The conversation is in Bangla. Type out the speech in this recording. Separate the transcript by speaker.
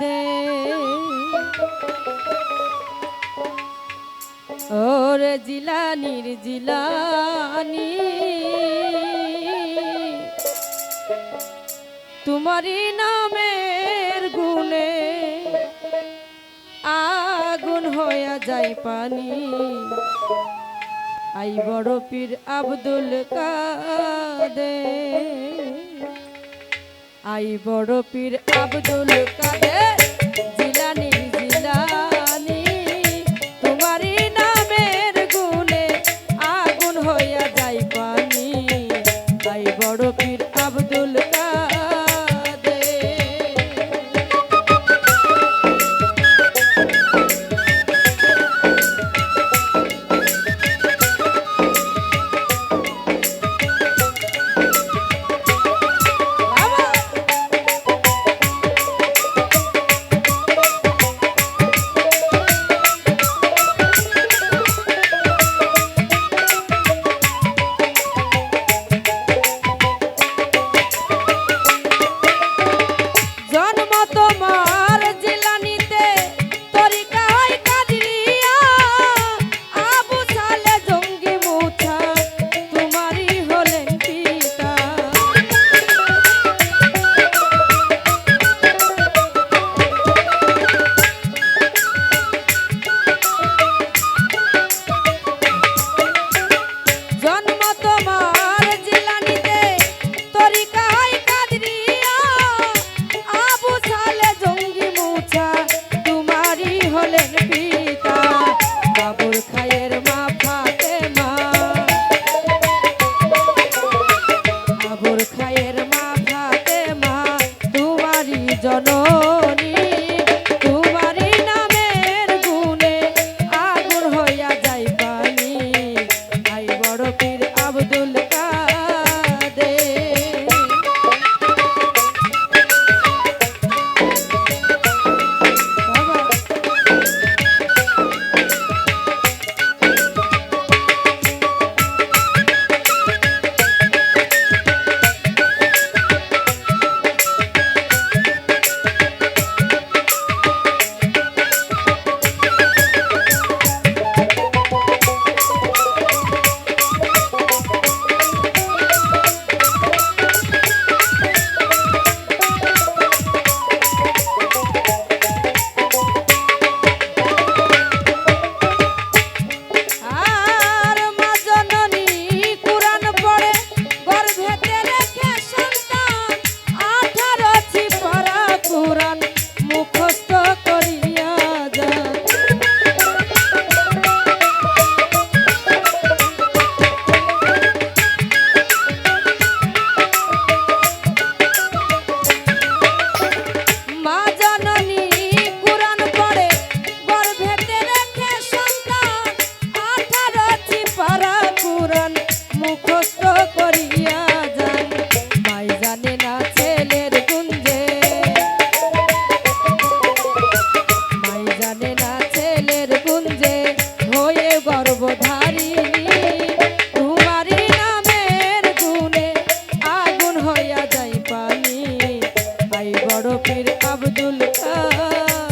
Speaker 1: দে। ওরে জিলানির জিলানি, তোমারই নামের গুণে আগুন হইয়া যায় পানি। আই বড় পীর আব্দুল কাদের। আই বড় পীর আব্দুল কাদের। তোমার আব্দুল কা